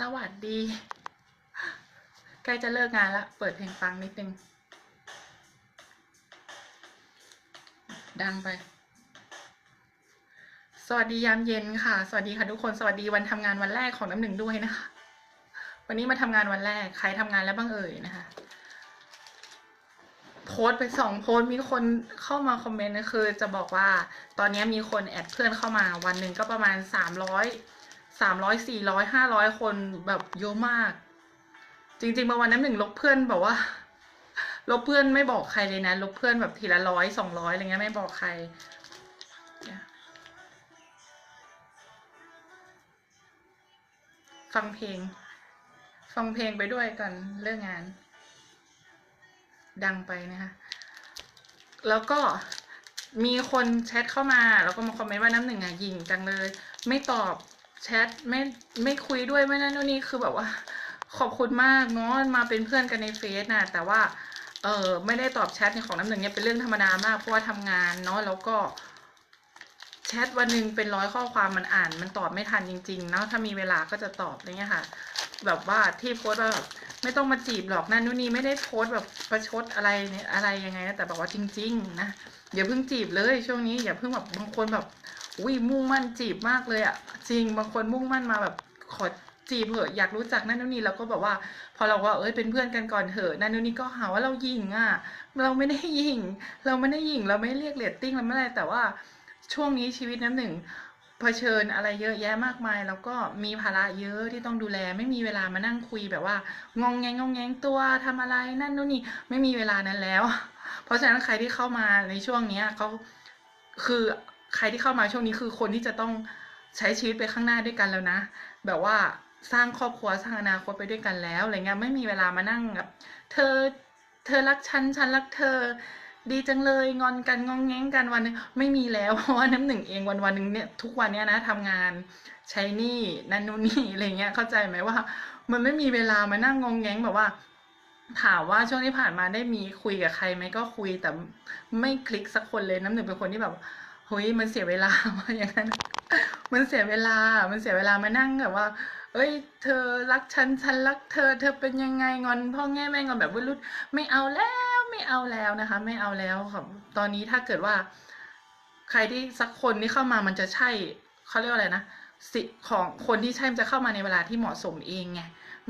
สวัสดี ใกล้จะเลิกงานละ เปิดเพลงฟังนิดนึง ดังไป สวัสดียามเย็นค่ะ สวัสดีค่ะทุกคน สวัสดีวันทำงานวันแรกของน้ำหนึ่งด้วยนะคะ วันนี้มาทำงานวันแรก ใครทำงานแล้วบ้างเอ่ยนะคะ โพสไปสองโพสมีคนเข้ามาคอมเมนต์นะคือ จะบอกว่า ตอนนี้มีคนแอดเพื่อนเข้ามา วันหนึ่งก็ประมาณสามร้อย สามร้อยสี่ร้อยห้าร้อยคนแบบเยอะมาก จริงๆบางวันน้ำหนึ่งลบเพื่อนแบบว่า ลบเพื่อนไม่บอกใครเลยนะ ลบเพื่อนแบบทีละร้อยสองร้อยอะไรเงี้ยไม่บอกใครฟังเพลง ฟังเพลงไปด้วยกันเรื่องงาน ดังไปนะคะ แล้วก็มีคนแชทเข้ามา แล้วก็มาคอมเมนต์ว่าน้ำหนึ่งอะยิงจังเลย ไม่ตอบ แชทไม่ไม่คุยด้วยไม่นั่นนู่นนี่คือแบบว่า ขอบคุณมากเนาะมาเป็นเพื่อนกันในเฟซนะแต่ว่าเออไม่ได้ตอบแชทในของน้ำหนึ่งเนี่ยเป็นเรื่องธรรมดามากเพราะว่าทำงานเนาะแล้วก็แชทวันหนึ่งเป็นร้อยข้อความมันอ่าน มันตอบไม่ทันจริงๆเนาะถ้ามีเวลาก็จะตอบอะไรเงี้ยค่ะ แบบว่าที่โพสต์ว่าแบบไม่ต้องมาจีบหรอกนั่นนู่นนี่ไม่ได้โพสต์แบบประชดอะไรเนี่ยอะไรยังไงนะแต่แบบว่าจริง ๆ นะอย่าเพิ่งจีบเลยช่วงนี้อย่าเพิ่งแบบบางคนแบบ อุ้ยมุ่งมั่นจีบมากเลยอะจริงบางคนมุ่งมั่นมาแบบขอจีบเหอะอยากรู้จักนั่นนู่นนี่แล้วก็แบบว่า พอเราว่าเอ้ยเป็นเพื่อนกันก่อนเถอะนั่นนู่นนี่ก็หาว่าเรายิงอะเราไม่ได้ยิงเราไม่ได้ยิงเราไม่เรียกเรตติ้งเราไม่อะไรแต่ว่าช่วงนี้ชีวิตน้ำหนึ่งเผชิญอะไรเยอะแยะมากมาย แล้วก็มีภาระเยอะที่ต้องดูแล ไม่มีเวลามานั่งคุยแบบว่างองแงงงงแงงตัวทำอะไรนั่นนู่นนี่ไม่มีเวลานั้นแล้ว เพราะฉะนั้นใครที่เข้ามาในช่วงเนี้ยเขาคือ ใครที่เข้ามาช่วงนี้คือคนที่จะต้องใช้ชีวิตไปข้างหน้าด้วยกันแล้วนะ แบบว่าสร้างครอบครัวสร้างอนาคตไปด้วยกันแล้วอะไรเงี้ยไม่มีเวลามานั่งแบบเธอเธอรักฉันฉันรักเธอ ดีจังเลยงอนกันงองแงงกันวันนึงไม่มีแล้วเพราะว่าน้ำหนึ่งเองวันวันหนึ่งเนี่ยทุกวันเนี้ยนะทำงานใช้นี้นั่นนู่นนี่อะไรเงี้ยเข้าใจไหมว่า มันไม่มีเวลามานั่งงองแงงแบบว่า ถามว่าช่วงที่ผ่านมาได้มีคุยกับใครไหมก็คุยแต่ไม่คลิกสักคนเลยน้ำหนึ่งเป็นคนที่แบบ ฮ้ยมันเสียเวลาว่าอย่างนั้น มันเสียเวลา มันเสียเวลามานั่งแบบว่า เอ้ย เธอรักฉัน ฉันรักเธอ เธอเป็นยังไงงอนพ่อแง่แม่งอนแบบว่ารุดไม่เอาแล้วไม่เอาแล้วนะคะ ไม่เอาแล้วครับตอนนี้ถ้าเกิดว่า ใครที่สักคนที่เข้ามามันจะใช่เขาเรียกว่าอะไรนะสิของคนที่ใช่จะเข้ามาในเวลาที่เหมาะสมเองไง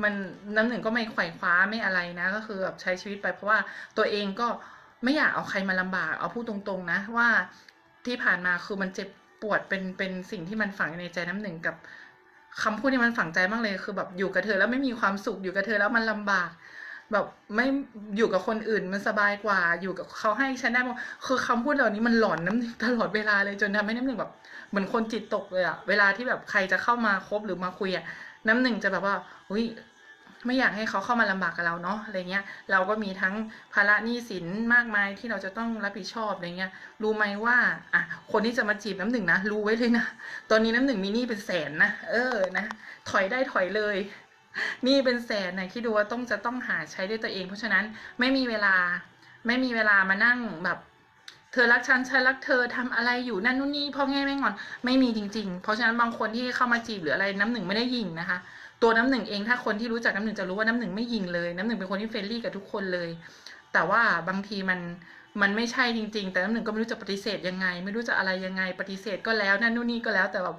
มันน้ำหนึ่งก็ไม่ไขว่คว้าไม่อะไรนะ ก็คือแบบใช้ชีวิตไปเพราะว่าตัวเองก็ไม่อยากเอาใครมาลำบาก เอาพูดตรงๆนะว่า ที่ผ่านมาคือมันเจ็บปวดเป็นเป็นสิ่งที่มันฝังในใจน้ำหนึ่งกับคำพูดที่มันฝังใจมากเลยคือแบบอยู่กับเธอแล้วไม่มีความสุขอยู่กับเธอแล้วมันลำบาก แบบไม่อยู่กับคนอื่นมันสบายกว่า อยู่กับเขาให้ฉันได้คือคำพูดเหล่านี้มันหลอนน้ำหนึ่งตลอดเวลาเลยจนทำให้น้ำหนึ่งแบบเหมือนคนจิตตกเลยอะเวลาที่แบบใครจะเข้ามาคบหรือมาคุยอะน้ำหนึ่งจะแบบว่าอุ้ย ไม่อยากให้เขาเข้ามาลำบากกับเราเนาะอะไรเงี้ยเราก็มีทั้งภาระหนี้สินมากมายที่เราจะต้องรับผิดชอบอะไรเงี้ยรู้ไหมว่าอะคนที่จะมาจีบน้ำหนึ่งนะรู้ไว้เลยนะตอนนี้น้ำหนึ่งมีหนี้เป็นแสนนะเออนะถอยได้ถอยเลยหนี้เป็นแสนนะคิดดูว่าต้องจะต้องหาใช้ด้วยตัวเอง เพราะฉะนั้นไม่มีเวลาไม่มีเวลามานั่งแบบ เธอรักฉันฉันรักเธอทำอะไรอยู่นั่นนู่นนี่พ่อแง่แม่งอน ไม่มีจริง ๆ เพราะฉะนั้นบางคนที่เข้ามาจีบหรืออะไรน้ำหนึ่งไม่ได้ยิงนะคะ ตัวน้ำหนึ่งเองถ้าคนที่รู้จักน้ำหนึ่งจะรู้ว่าน้ำหนึ่งไม่ยิงเลย น้ำหนึ่งเป็นคนที่เฟรนลี่กับทุกคนเลย แต่ว่าบางทีมันมันไม่ใช่จริง ๆ แต่น้ำหนึ่งก็ไม่รู้จะปฏิเสธยังไง ไม่รู้จะอะไรยังไงปฏิเสธก็แล้วนั่นนู่นนี่ก็แล้วแต่แบบ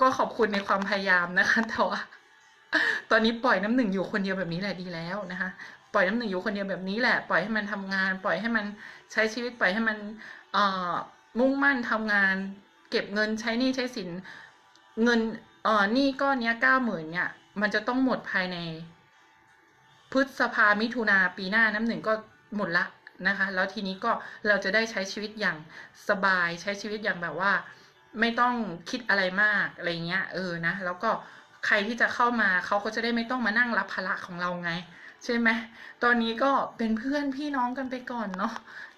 ก็ขอบคุณในความพยายามนะคะแต่ว่าตอนนี้ปล่อยน้ำหนึ่งอยู่คนเดียวแบบนี้แหละดีแล้วนะคะ ปล่อยน้ำหนึ่งอยู่คนเดียวแบบนี้แหละ ปล่อยให้มันทำงาน ปล่อยให้มันใช้ชีวิตปล่อยให้มันเอ่อมุ่งมั่นทำงาน เก็บเงินใช้หนี้ใช้สินเงิน เอ่อหนี้ก้อนเนี้ยเก้าหมื่นเนี่ย มันจะต้องหมดภายใน พฤษภามิถุนาปีหน้าน้ำหนึ่งก็หมดละนะคะ แล้วทีนี้ก็เราจะได้ใช้ชีวิตอย่างสบายใช้ชีวิตอย่างแบบว่า ไม่ต้องคิดอะไรมากอะไรเงี้ยเออนะแล้วก็ใครที่จะเข้ามาเขาก็จะได้ไม่ต้องมานั่งรับภาระของเราไง ใช่ไหมตอนนี้ก็เป็นเพื่อนพี่น้องกันไปก่อนเนาะ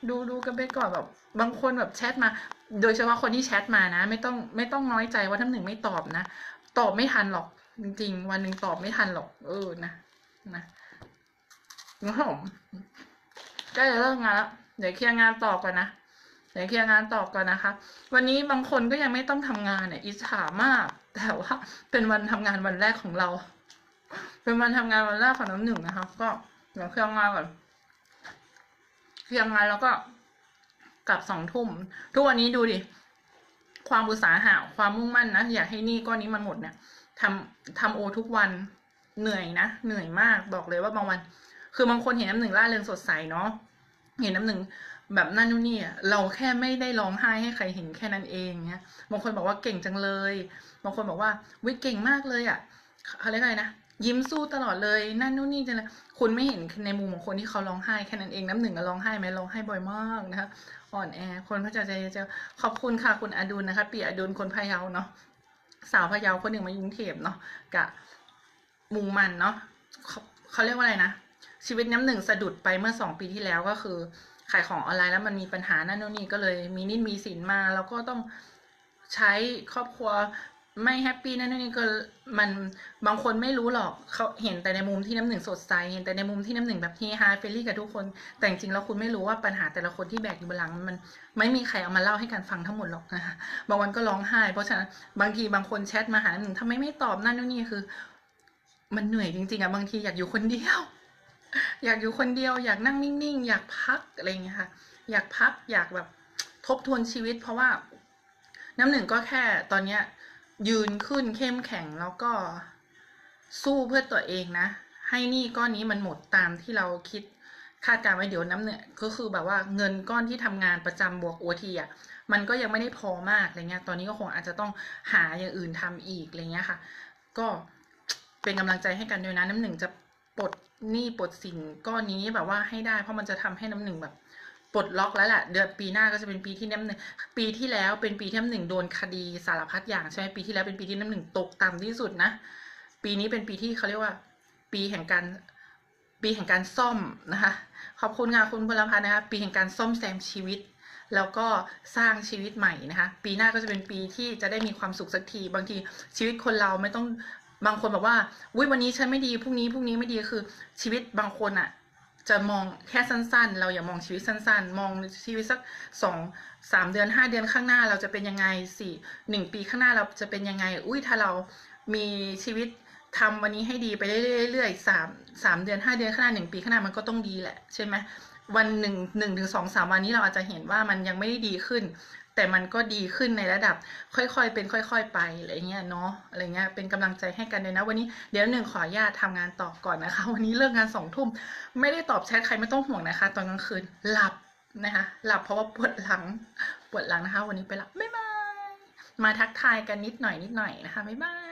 ดูดูกันไปก่อนแบบบางคนแบบแชทมา โดยเฉพาะคนที่แชทมานะ ไม่ต้องไม่ต้องน้อยใจว่าท่านหนึ่งไม่ตอบนะ ตอบไม่ทันหรอก จริง ๆ วันหนึ่งตอบไม่ทันหรอก เออนะนะนะครับผมใกล้จะเลิกงานแล้วเดี๋ยวเคลียร์งานต่อก่อนนะเดี๋ยวเคลียร์งานต่อก่อนนะคะ วันนี้บางคนก็ยังไม่ต้องทำงานเนี่ยอิจฉามาก แต่ว่าเป็นวันทำงานวันแรกของเรา เป็นวันทำงานวันแรกของน้ำหนึ่งนะคะ ก็เดี๋ยวเคลียร์งานก่อนเคลียร์งานแล้วก็ กับสองทุ่ม ทุกวันนี้ดูดิ ความอุตสาหะความมุ่งมั่นนะ อยากให้นี่ก้อนนี้มันหมดเนี่ยทำทำโอทุกวันเหนื่อยนะ เหนื่อยมากบอกเลยว่าบางวัน คือบางคนเห็นน้ำหนึ่งร่าเริงสดใสเนาะเห็นน้ำหนึ่งแบบนั่นนู่นนี่เราแค่ไม่ได้ร้องไห้ให้ใครเห็นแค่นั้นเองเนี่ยบางคนบอกว่าเก่งจังเลย บางคนบอกว่าวิเก่งมากเลยอะเขาเรียกอะไรนะ ยิ้มสู้ตลอดเลยนั่นนู่นนี่จังเลยคุณไม่เห็นในมุมของคนที่เขาร้องไห้แค่นั้นเองน้ำหนึ่งก็ร้องไห้ไหมร้องไห้บ่อยมากนะคะอ่อนแอคนพระเจ้าใจเจ้าขอบคุณค่ะคุณอดุลนะคะปีอดุลคนพะเยาเนาะสาวพะเยาคนหนึ่งมายุงเทพเนาะกะมุงมันเนาะเขาเขาเรียกว่าอะไรนะชีวิตน้ำหนึ่งสะดุดไปเมื่อสองปีที่แล้วก็คือขายของออนไลน์แล้วมันมีปัญหานั่นนู่นนี่ก็เลยมีนิดมีสินมา แล้วก็ต้องใช้ครอบครัว ไม่แฮปปี้นั่นนี่ก็มันบางคนไม่รู้หรอกเขาเห็นแต่ในมุมที่น้ำหนึ่งสดใสเห็นแต่ในมุมที่น้ำหนึ่งแบบเฮฮาเฟรลี่กับทุกคน แต่จริงๆแล้วคุณไม่รู้ว่าปัญหาแต่ละคนที่แบกอยู่บนหลังมันไม่มีใครเอามาเล่าให้กันฟังทั้งหมดหรอกนะคะบางวันก็ร้องไห้ เพราะฉะนั้นบางทีบางคนแชทมาหาน้ำหนึ่งทำไมไม่ตอบนั่นนู่นนี่คือ มันเหนื่อยจริงๆอะบางทีอยากอยู่คนเดียว อยากอยู่คนเดียว อยากนั่งนิ่งๆอยากพักอะไรอย่างเงี้ยค่ะ อยากพักอยากแบบทบทวนชีวิต เพราะว่าน้ำหนึ่งก็แค่ตอนเนี้ย ยืนขึ้นเข้มแข็งแล้วก็สู้เพื่อตัวเองนะ ให้นี้ก้อนนี้มันหมดตามที่เราคิดคาดการณ์ไว้เดี๋ยวน้ำเนี่ยก็คือแบบว่าเงินก้อนที่ทำงานประจำบวกโอทีอะมันก็ยังไม่ได้พอมากอะไรเงี้ย ตอนนี้ก็คงอาจจะต้องหาอย่างอื่นทำอีกอะไรเงี้ยค่ะ ก็เป็นกำลังใจให้กันด้วยนะน้ำหนึ่งจะปลดหนี้ปลดสินก้อนนี้แบบว่าให้ได้ เพราะมันจะทำให้น้ำหนึ่งแบบ ปลดล็อกแล้วแหละเดือนปีหน้าก็จะเป็นปีที่น้ำหนึ่งปีที่แล้วเป็นปีที่น้ำหนึ่งโดนคดีสารพัดอย่างใช่ไหมปีที่แล้วเป็นปีที่น้ำหนึ่งตกต่ำที่สุดนะ ปีนี้เป็นปีที่เขาเรียกว่า ปีแห่งการปีแห่งการซ่อมนะคะขอบคุณค่ะคุณพลพันธ์นะคะปีแห่งการซ่อมแซมชีวิต แล้วก็สร้างชีวิตใหม่นะคะ ปีหน้าก็จะเป็นปีที่จะได้มีความสุขสักที บางทีชีวิตคนเราไม่ต้องบางคนบอกว่าวิวันนี้ฉันไม่ดีพรุ่งนี้พรุ่งนี้ไม่ดีคือชีวิตบางคนอะ จะมองแค่สั้นๆ เราอย่ามองชีวิตสั้น ๆ มองชีวิตสักสองสามเดือนห้าเดือนข้างหน้าเราจะเป็นยังไงสี่หนึ่งปีข้างหน้าเราจะเป็นยังไง อุ้ยถ้าเรามีชีวิตทำวันนี้ให้ดีไปเรื่อยๆสามสามเดือนห้าเดือนข้างหน้าหนึ่งปีข้างหน้ามันก็ต้องดีแหละใช่ไหมวันหนึ่งหนึ่งถึงสองสามวันนี้เราอาจจะเห็นว่ามันยังไม่ได้ดีขึ้น แต่มันก็ดีขึ้นในระดับ ค่อยๆ เป็นค่อย ๆ ไปอะไรเงี้ยเนาะอะไรเงี้ยเป็นกำลังใจให้กันเลยนะ วันนี้เดี๋ยวหนึ่งขออนุญาตทำงานต่อก่อนนะคะ วันนี้เลิกงานสองทุ่มไม่ได้ตอบแชทใครไม่ต้องห่วงนะคะ ตอนกลางคืนหลับนะคะหลับเพราะว่าปวดหลังปวดหลังนะคะ วันนี้ไปหลับบ๊ายบายมาทักทายกันนิดหน่อยนิดหน่อยนะคะบ๊ายบาย